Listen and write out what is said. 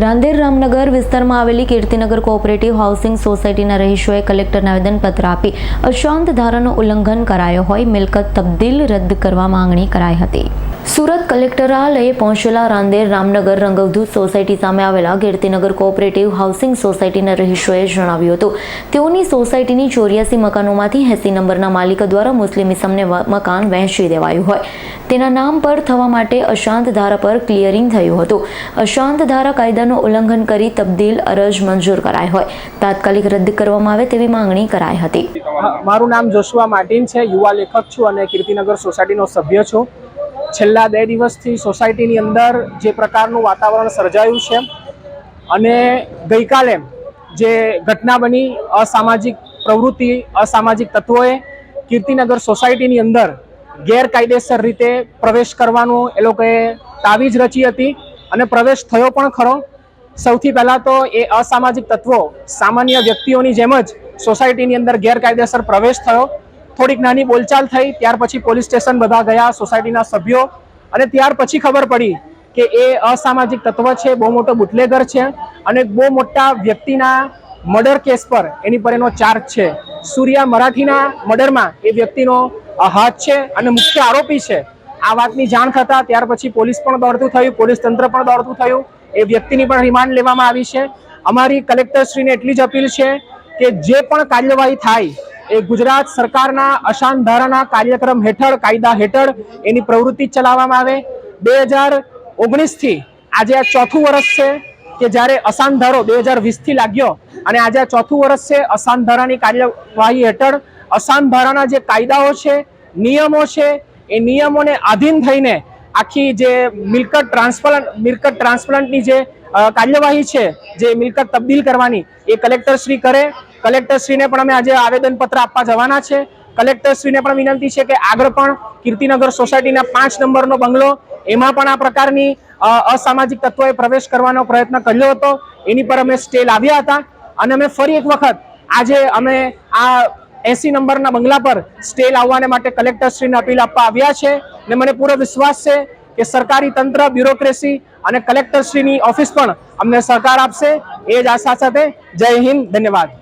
રાંદેર રામનગર વિસ્તારમાં આવેલી કીર્તિનગર cooperative housing સોસાયટીના રહીશોએ કલેક્ટરને આવેદનપત્ર આપી અશાંત ધારાનું ઉલ્લંઘન કરાયો હોય, મિલકત તબદીલ રદ કરવા માંગણી કરાઈ હતી. સુરત કલેક્ટરાલયે પહોંચેલા રાંદેર રામનગર રંગવધૂત સોસાયટી સામે આવેલા કીર્તિનગર કોઓપરેટિવ હાઉસિંગ સોસાયટીના રહીશોએ જણાવ્યું હતું, તેઓની સોસાયટીની ચોર્યાસી મકાનોમાંથી એસી નંબરના માલિક દ્વારા મુસ્લિમ ઇસમને મકાન વહેંચી દેવાયું હોય. તેના નામ પર થવા માટે અશાંત ધારા પર ક્લિયરિંગ થયું હતું. અશાંત ધારા કાયદાનું ઉલ્લંઘન કરી તબદીલ અરજ મંજૂર કરાઈ હોય. તાત્કાલિક રદ કરવામાં આવે તેવી માંગણી કરાઈ હતી. મારું નામ જોશુઆ માર્ટિન છે. યુવા લેખક છું અને કીર્તિનગર સોસાયટીનો સભ્ય છું. છેલ્લા બે દિવસથી સોસાયટીની અંદર જે પ્રકારનું વાતાવરણ સર્જાયું છે અને ગઈકાલે જે ઘટના બની અસામાજિક પ્રવૃત્તિ, અસામાજિક તત્વોએ કીર્તિનગર સોસાયટીની અંદર ગેરકાયદેસર રીતે પ્રવેશ કરવાનું એ લોકોએ તાવીજ રચી હતી અને પ્રવેશ થયો પણ ખરો. સૌથી પહેલાં તો એ અસામાજિક તત્વો સામાન્ય વ્યક્તિઓની જેમ જ સોસાયટીની અંદર ગેરકાયદેસર પ્રવેશ થયો. થોડીક નાની બોલચાલ થઈ, ત્યાર પછી પોલીસ સ્ટેશન બધા ગયા, સોસાયટીના સભ્યો. અને ત્યાર પછી ખબર પડી કે એ અસામાજિક તત્વ છે, બહુ મોટો બુટલેગર છે અને બહુ મોટા વ્યક્તિના મર્ડર કેસ પર એની પર એનો ચાર્જ છે. સૂર્યા મરાઠીના મર્ડરમાં એ વ્યક્તિનો હાથ છે અને મુખ્ય આરોપી છે. આ વાતની જાણ થતાં ત્યાર પછી પોલીસ પણ દોડતું થયું, પોલીસ તંત્ર પણ દોડતું થયું. એ વ્યક્તિની પણ રિમાન્ડ લેવામાં આવી છે. અમારી કલેક્ટરશ્રીને એટલી જ અપીલ છે કે જે પણ કાર્યવાહી થાય એ ગુજરાત સરકારના અશાંત ધારાના કાર્યક્રમ હેઠળ, કાયદા હેઠળ એની પ્રવૃત્તિ ચલાવવામાં આવે. બે હજાર ઓગણીસથી આજે આ ચોથું વર્ષ છે કે જ્યારે અશાંત ધારો બે હજાર વીસથી લાગ્યો અને આજે આ ચોથું વર્ષ છે અશાંત ધારાની કાર્યવાહી હેઠળ. અશાંત ધારાના જે કાયદાઓ છે, નિયમો છે, એ નિયમોને આધીન થઈને આખી જે મિલકત ટ્રાન્સપ્લાન્ટ મિલકત ટ્રાન્સપ્લાન્ટની જે કાર્યવાહી છે, જે મિલકત તબદીલ કરવાની, એ કલેક્ટર શ્રી કરે. કલેક્ટરશ્રીને પણ અમે આજે આવેદનપત્ર આપવા જવાના છે. કલેક્ટરશ્રીને પણ વિનંતી છે કે આગળ પણ કીર્તિનગર સોસાયટીના પાંચ નંબરનો બંગલો, એમાં પણ આ પ્રકારની અસામાજિક તત્વોએ પ્રવેશ કરવાનો પ્રયત્ન કર્યો હતો. એની પર અમે સ્ટે લાવ્યા હતા. અને અમે ફરી એક વખત આજે અમે આ એસી નંબરના બંગલા પર સ્ટે લાવવાને માટે કલેક્ટરશ્રીને અપીલ આપવા આવ્યા છે. ને મને પૂરો વિશ્વાસ છે કે સરકારી તંત્ર, બ્યુરોક્રેસી અને કલેક્ટરશ્રીની ઓફિસ પણ અમને સહકાર આપશે. એ જ આશા સાથે જય હિન્દ, ધન્યવાદ.